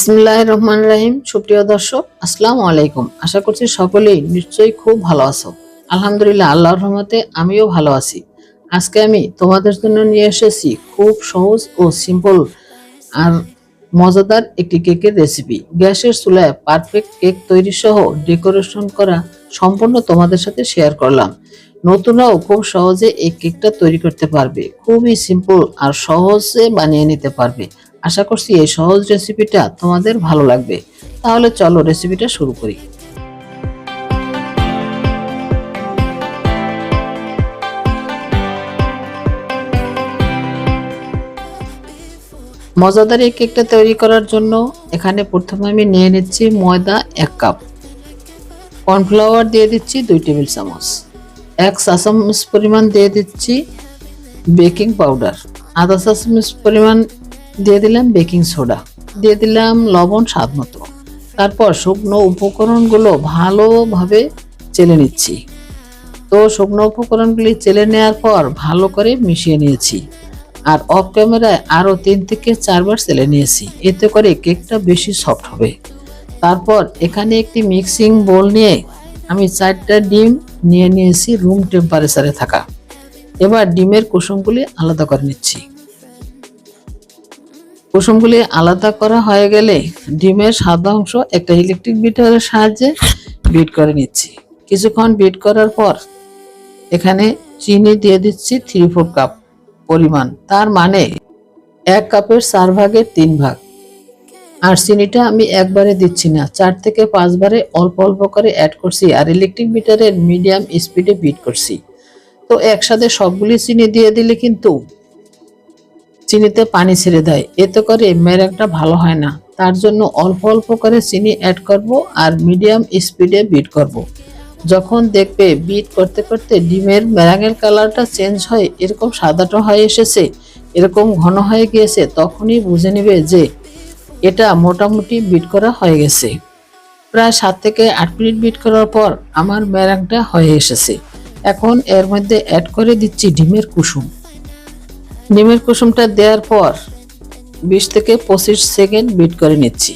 বিসমিল্লাহ রহমান রাহিম। সুপ্রিয় দর্শক, আসসালামু আলাইকুম। আশা করছি সকলেই নিশ্চয়ই খুব ভালো আছো। আলহামদুলিল্লাহ, আল্লাহর রহমতে আমিও ভালো আছি। আজকে আমি তোমাদের জন্য নিয়ে এসেছি খুব সহজ ও সিম্পল আর মজাদার একটি কেকের রেসিপি গ্যাসের চুলায় পারফেক্ট কেক তৈরি সহ ডেকোরেশন করা সম্পূর্ণ তোমাদের সাথে শেয়ার করলাম। নতুনরাও খুব সহজে এই কেকটা তৈরি করতে পারবে। খুবই সিম্পল আর সহজে বানিয়ে নিতে পারবে। আশা করছি এই সহজ রেসিপিটা তোমাদের ভালো লাগবে। তাহলে চলো রেসিপিটা শুরু করি। মজাদার এই কেকটা তৈরি করার জন্য এখানে প্রথমে আমি নিয়ে নিচ্ছি ময়দা এক কাপ। কর্নফ্লাওয়ার দিয়ে দিচ্ছি দুই টেবিল চামচ। এক চা চামচ পরিমাণ দিয়ে দিচ্ছি বেকিং পাউডার আধা চা চামচ পরিমাণ দিয়ে দিলাম বেকিং সোডা। দিয়ে দিলাম লবণ স্বাদ মতো। তারপর শুকনো উপকরণগুলো ভালোভাবে চেলে নিচ্ছি। তো শুকনো উপকরণগুলি চেলে নেওয়ার পর ভালো করে মিশিয়ে নিয়েছি। আর অফ ক্যামেরায় আরও তিন থেকে চারবার চেলে নিয়েছি। এতে করে কেকটা বেশি সফট হবে। তারপর এখানে একটি মিক্সিং বোল নিয়ে আমি চারটা ডিম নিয়ে নিয়েছি রুম টেম্পারেচারে থাকা। এবার ডিমের কুসুমগুলি আলাদা করে নিচ্ছি। কুসুমগুলি আলাদা করা হয়ে গেলে ডিমের সাদা অংশ একটা ইলেকট্রিক বিটারের সাহায্যে বিট করে নিচ্ছি। কিছুক্ষণ বিট করার পর এখানে চিনি দিয়ে দিচ্ছি থ্রি ফোর কাপ পরিমাণ। তার মানে এক কাপের চার ভাগের তিন ভাগ। আর চিনিটা আমি একবারে দিচ্ছি না, চার থেকে পাঁচবারে অল্প অল্প করে অ্যাড করছি আর ইলেকট্রিক মিটারের মিডিয়াম স্পিডে বিট করছি। তো একসাথে সবগুলি চিনি দিয়ে দিলে কিন্তু চিনিতে পানি ছেড়ে দেয়। এতে করে মেরাকটা ভালো হয় না। তার জন্য অল্প অল্প করে চিনি অ্যাড করব আর মিডিয়াম স্পিডে বিট করব। যখন দেখবে বিট করতে করতে ডিমের মেরাঙের কালারটা চেঞ্জ হয়, এরকম সাদাটা হয়ে এসেছে, এরকম ঘন হয়ে গিয়েছে, তখনই বুঝে নেবে যে এটা মোটামুটি বিট করা হয়ে গেছে। প্রায় সাত থেকে আট মিনিট বিট করার পর আমার মেরাংটা হয়ে এসেছে। এখন এর মধ্যে অ্যাড করে দিচ্ছি ডিমের কুসুম। ডিমের কুসুমটা দেওয়ার পর বিশ থেকে পঁচিশ সেকেন্ড বিট করে নিচ্ছি।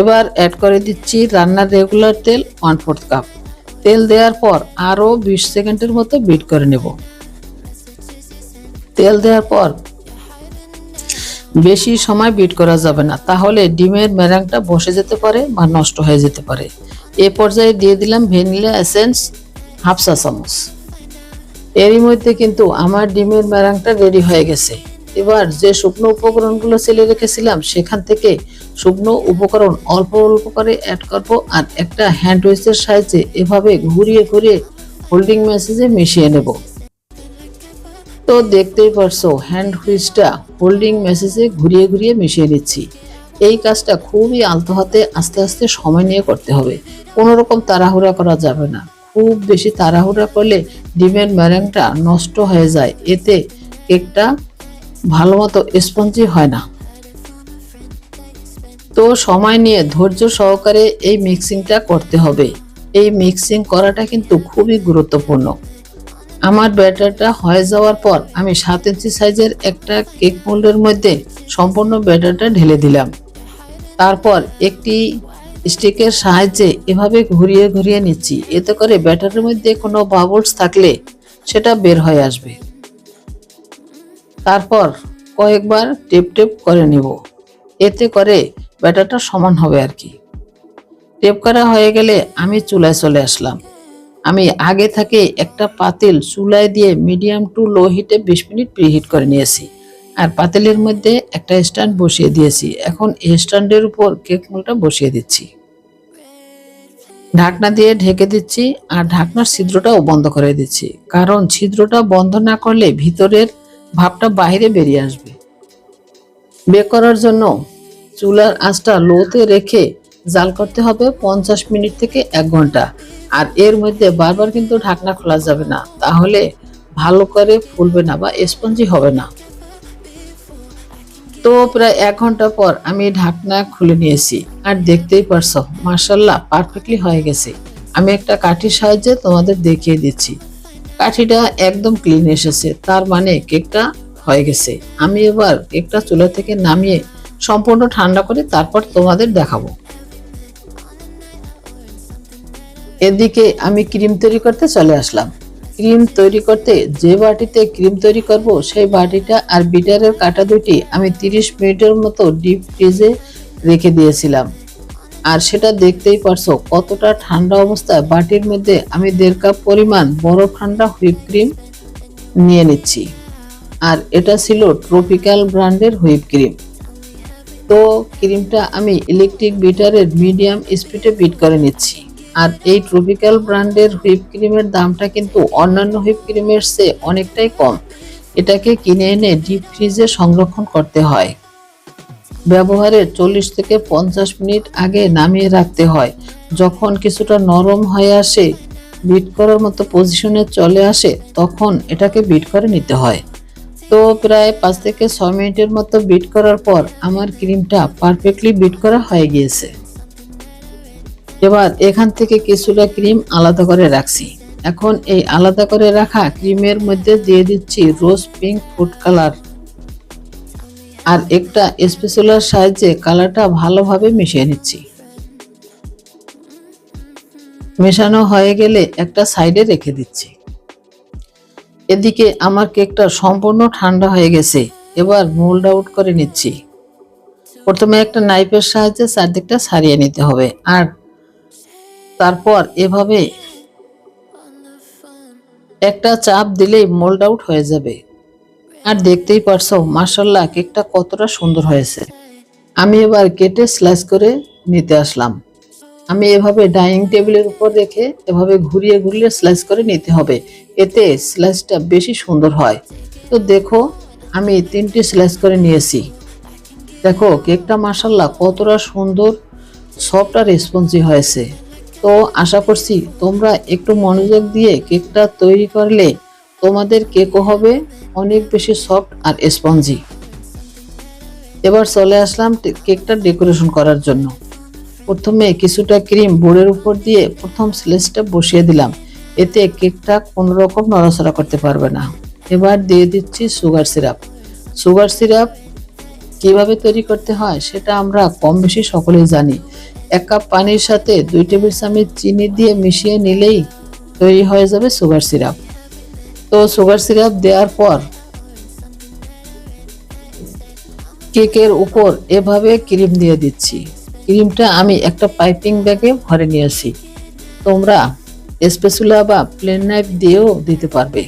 এবার অ্যাড করে দিচ্ছি রান্নার রেগুলার তেল ওয়ান ফোর্থ কাপ তেল দেওয়ার পর আরও বিশ সেকেন্ডের মতো বিট করে নেব। তেল দেওয়ার পর বেশি সময় বিট করা যাবে না, তাহলে ডিমের মেরাংটা বসে যেতে পারে বা নষ্ট হয়ে যেতে পারে। এ পর্যায়ে দিয়ে দিলাম ভ্যানিলা এসেন্স হাফ চা চামচ। এরই মধ্যে কিন্তু আমার ডিমের মেরাংটা রেডি হয়ে গেছে। এবার যে শুকনো উপকরণগুলো ছেলে রেখেছিলাম, সেখান থেকে শুকনো উপকরণ অল্প অল্প করে অ্যাড করব আর একটা হ্যান্ড উইচের সাহায্যে এভাবে ঘুরিয়ে ঘুরিয়ে হোল্ডিং মেসেজে মিশিয়ে নেব। তো দেখতেই পারছ হ্যান্ড হুইচটা হোল্ডিং মেসেজে ঘুরিয়ে ঘুরিয়ে মিশিয়ে নিচ্ছি। এই কাজটা খুবই আলতো হাতে আস্তে আস্তে সময় নিয়ে করতে হবে। কোনো রকম তাড়াহুড়া করা যাবে না। খুব বেশি তাড়াহুড়া করলে ডিমের ম্যারেংটা নষ্ট হয়ে যায়। এতে কেকটা ভালো মতো স্পঞ্জি হয় না। তো সময় নিয়ে ধৈর্য সহকারে এই মিক্সিংটা করতে হবে। এই মিক্সিং করাটা কিন্তু খুবই গুরুত্বপূর্ণ। আমার ব্যাটারটা হয়ে যাওয়ার পর আমি সাত ইঞ্চি সাইজের একটা কেক মোল্ডের মধ্যে সম্পূর্ণ ব্যাটারটা ঢেলে দিলাম। তারপর একটি স্টিকের সাহায্যে এভাবে ঘুরিয়ে ঘুরিয়ে নিচ্ছি। এতে করে ব্যাটারের মধ্যে কোনো বাবলস থাকলে সেটা বের হয়ে আসবে। তারপর কয়েকবার টেপ টেপ করে নিব। এতে করে ব্যাটারটা সমান হবে আর কি। টেপ করা হয়ে গেলে আমি চুলায় চলে আসলাম। আমি আগে থেকে একটা পাতিল চুলায় দিয়ে মিডিয়াম টু লো হিটে বিশ মিনিট প্রিহিট করে নিয়েছি। আর পাতিলের মধ্যে একটা স্ট্যান্ড বসিয়ে দিয়েছি। এখন এই স্ট্যান্ডের উপর কেক মোলটা বসিয়ে দিচ্ছি। ঢাকনা দিয়ে ঢেকে দিচ্ছি আর ঢাকনার ছিদ্রটাও বন্ধ করে দিচ্ছি। কারণ ছিদ্রটা বন্ধ না করলে ভিতরের ভাবটা বাইরে বেরিয়ে আসবে। বেক করার জন্য চুলার আঁচটা লোতে রেখে জাল করতে হবে পঞ্চাশ মিনিট থেকে এক ঘণ্টা। আর এর মধ্যে বারবার কিন্তু ঢাকনা খোলা যাবে না। তাহলে ভালো করে ফুলবে না বা স্পঞ্জি হবে না। তো প্রায় এক ঘণ্টা পর আমি ঢাকনা খুলে নিয়েছি। আর দেখতেই পারছ মার্শাল্লাহ পারফেক্টলি হয়ে গেছে। আমি একটা কাঠির সাহায্যে তোমাদের দেখিয়ে দিচ্ছি। কাঠিটা একদম ক্লিন এসেছে, তার মানে কেকটা হয়ে গেছে। আমি এবার কেকটা চুলা থেকে নামিয়ে সম্পূর্ণ ঠান্ডা করে তারপর তোমাদের দেখাবো। এদিকে আমি ক্রিম তৈরি করতে চলে আসলাম। ক্রিম তৈরি করতে যে বাটিতে ক্রিম তৈরি করব, সেই বাটিটা আর বিটারের কাটা দুটি আমি 30 মিনিটের মতো ডিপ ফ্রিজে রেখে দিয়েছিলাম। আর সেটা দেখতেই পারছ, কতটা ঠান্ডা অবস্থায় বাটির মধ্যে আমি দেড় কাপ পরিমাণ বরফ ঠান্ডা হুইপ ক্রিম নিয়ে নিচ্ছি। আর এটা ছিল ট্রপিক্যাল ব্র্যান্ডের হুইপ ক্রিম। তো ক্রিমটা আমি ইলেকট্রিক বিটারের মিডিয়াম স্পিডে বিট করে নিচ্ছি। আর এই ট্রপিক্যাল ব্র্যান্ডের হুইপ ক্রিমের দামটা কিন্তু অন্যান্য হুইপ ক্রিমের চেয়ে অনেকটাই কম। এটাকে কিনে এনে ডিপ ফ্রিজে সংরক্ষণ করতে হয়। ব্যবহারের চল্লিশ থেকে পঞ্চাশ মিনিট আগে নামিয়ে রাখতে হয়। যখন কিছুটা নরম হয়ে আসে বিট করার মতো পজিশনে চলে আসে, তখন এটাকে বিট করে নিতে হয়। তো প্রায় পাঁচ থেকে ছয় মিনিটের মতো বিট করার পর আমার ক্রিমটা পারফেক্টলি বিট করা হয়ে গিয়েছে। এবার এখান থেকে কিছুটা ক্রিম আলাদা করে রাখছি। এখন এই আলাদা করে রাখা ক্রিমের মধ্যে দিয়ে দিচ্ছি রোজ পিঙ্ক ফুড কালার। আর একটা স্পেশালার সাহায্যে কালারটা ভালোভাবে মিশিয়ে নিচ্ছি। মেশানো হয়ে গেলে একটা সাইডে রেখে দিচ্ছি। এদিকে আমার কেকটা সম্পূর্ণ ঠান্ডা হয়ে গেছে, এবার মোল্ড আউট করে নিচ্ছি। প্রথমে একটা নাইফের সাহায্যে চারদিকটা সারিয়ে নিতে হবে। আর তারপর এভাবে একটা চাপ দিলেই মোল্ড আউট হয়ে যাবে। আর দেখতেই পারছ মার্শাল্লাহ কেকটা কতটা সুন্দর হয়েছে। আমি এবার কেটে স্লাইস করে নিতে আসলাম। আমি এভাবে ডাইনিং টেবিলের উপর রেখে এভাবে ঘুরিয়ে ঘুরিয়ে স্লাইস করে নিতে হবে। এতে স্লাইসটা বেশি সুন্দর হয়। তো দেখো, আমি তিনটি স্লাইস করে নিয়েছি। দেখো, কেকটা মার্শাল্লাহ কতটা সুন্দর সফট আর রেসপন্সি হয়েছে। তো আশা করছি তোমরা একটু মনোযোগ দিয়ে কেকটা তৈরি করলে তোমাদের কেকও হবে অনেক বেশি সফট আর স্পঞ্জি। এবার চলে আসলাম কেকটা ডেকোরেশন করার জন্য। প্রথমে কিছুটা ক্রিম বোর্ডের উপর দিয়ে প্রথম স্লেসটা বসিয়ে দিলাম। এতে কেকটা কোনো রকম নড়াচড়া করতে পারবে না। এবার দিয়ে দিচ্ছি সুগার সিরাপ। সুগার সিরাপ কীভাবে তৈরি করতে হয় সেটা আমরা কম বেশি সকলেই জানি। এক কাপ পানির সাথে দুই টেবিল চামচ চিনি দিয়ে মিশিয়ে নিলেই তৈরি হয়ে যাবে সুগার সিরাপ। তো সুগার সিরাপ দেওয়ার পর কেকের উপর এভাবে ক্রিম দিয়ে দিচ্ছি। ক্রিমটা আমি একটা পাইপিং ব্যাগে ভরে নিয়েছি। তোমরা স্পেসুলা বা প্লেন নাইফ দিয়েও দিতে পারবে।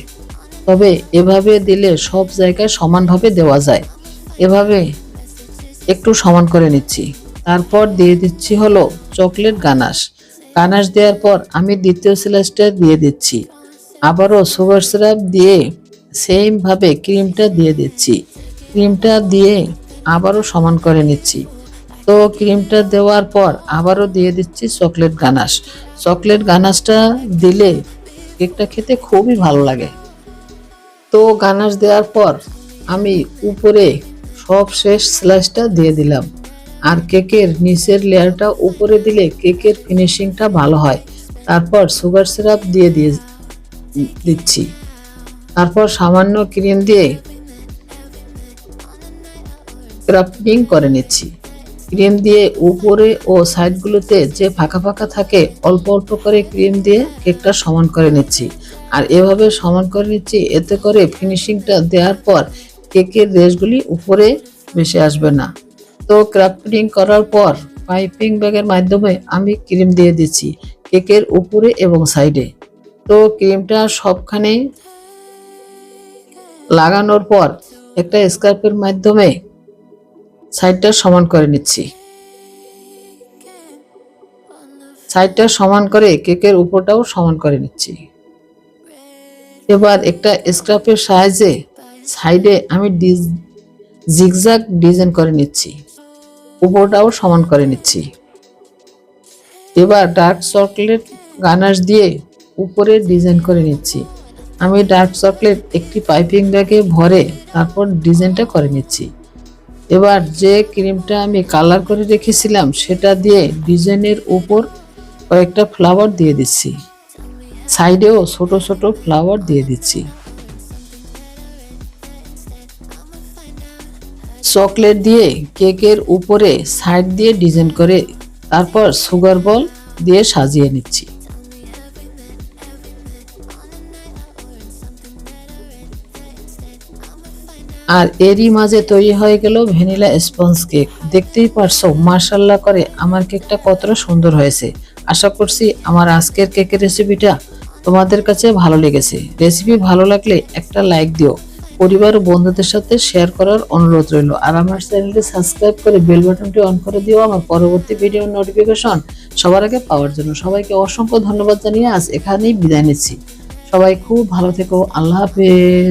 তবে এভাবে দিলে সব জায়গায় সমানভাবে দেওয়া যায়। এভাবে একটু সমান করে নিচ্ছি। তারপর দিয়ে দিচ্ছি হলো চকলেট গানাশ। গানাশ দেওয়ার পর আমি দ্বিতীয় স্লাইসটা দিয়ে দিচ্ছি। আবারও সুগার সিরাপ দিয়ে সেম ভাবে ক্রিমটা দিয়ে দিচ্ছি। ক্রিমটা দিয়ে আবারও সমান করে নিচ্ছি। তো ক্রিমটা দেওয়ার পর আবারও দিয়ে দিচ্ছি চকলেট গানাশ। চকলেট গানাশটা দিলে কেকটা খেতে খুবই ভালো লাগে। তো গানাশ দেওয়ার পর আমি উপরে সব শেষ স্লাইসটা দিয়ে দিলাম। আর কেকের নিচের লেয়ারটা উপরে দিলে কেকের ফিনিশিংটা ভালো হয়। তারপর সুগার সিরাপ দিয়ে দিয়ে দিচ্ছি। তারপর সামান্য ক্রিম দিয়ে ক্রাফটিং করে নিচ্ছি। ক্রিম দিয়ে উপরে ও সাইডগুলোতে যে ফাঁকা ফাঁকা থাকে, অল্প অল্প করে ক্রিম দিয়ে কেকটা সমান করে নিচ্ছি। আর এভাবে সমান করে নিচ্ছি, এতে করে ফিনিশিংটা দেওয়ার পর কেকের রেশগুলি উপরে ভেসে আসবে না। তো ক্রাফটিং করার পর পাইপিং ব্যাগের মাধ্যমে আমি ক্রিম দিয়ে দিচ্ছি কেকের উপরে এবং সাইডে। তো ক্রিমটা সবখানে লাগানোর পর একটা স্কার্পের মাধ্যমে সাইডটা সমান করে নিচ্ছি। সাইডটা সমান করে কেকের উপরটাও সমান করে নিচ্ছি। এবার একটা স্ক্রাপের সাহায্যে সাইডে আমি ডিজ- জিগজ্যাগ ডিজাইন করে নিচ্ছি। উপরটাও সমান করে নিচ্ছি। এবার ডার্ক চকলেট গানাশ দিয়ে উপরে ডিজাইন করে নিচ্ছি। আমি ডার্ক চকলেট একটি পাইপিং ব্যাগে ভরে তারপর ডিজাইনটা করে নিচ্ছি। এবার যে ক্রিমটা আমি কালার করে রেখেছিলাম, সেটা দিয়ে ডিজাইনের উপর কয়েকটা ফ্লাওয়ার দিয়ে দিচ্ছি। সাইডেও ছোট ছোট ফ্লাওয়ার দিয়ে দিচ্ছি। চকলেট দিয়ে কেকের উপরে সাইড দিয়ে ডিজাইন করে তারপর সুগার বল দিয়ে সাজিয়ে নিচ্ছি। আর এরই মাঝে তৈরি হয়ে গেল ভ্যানিলা স্পঞ্জ কেক। দেখতেই পারছ মার্শাল্লাহ করে আমার কেকটা কতটা সুন্দর হয়েছে। আশা করছি আমার আজকের কেকের রেসিপিটা তোমাদের কাছে ভালো লেগেছে। রেসিপি ভালো লাগলে একটা লাইক দিও। পরিবার ও বন্ধুদের সাথে শেয়ার করার অনুরোধ রইল। আর আমার চ্যানেলটি সাবস্ক্রাইব করে বেল বাটনটি অন করে দিও। আমার পরবর্তী ভিডিও নোটিফিকেশন সবার আগে পাওয়ার জন্য। সবাইকে অসংখ্য ধন্যবাদ জানিয়ে আজ এখানেই বিদায় নিচ্ছি। সবাই খুব ভালো থেকো। আল্লাহ হাফেজ।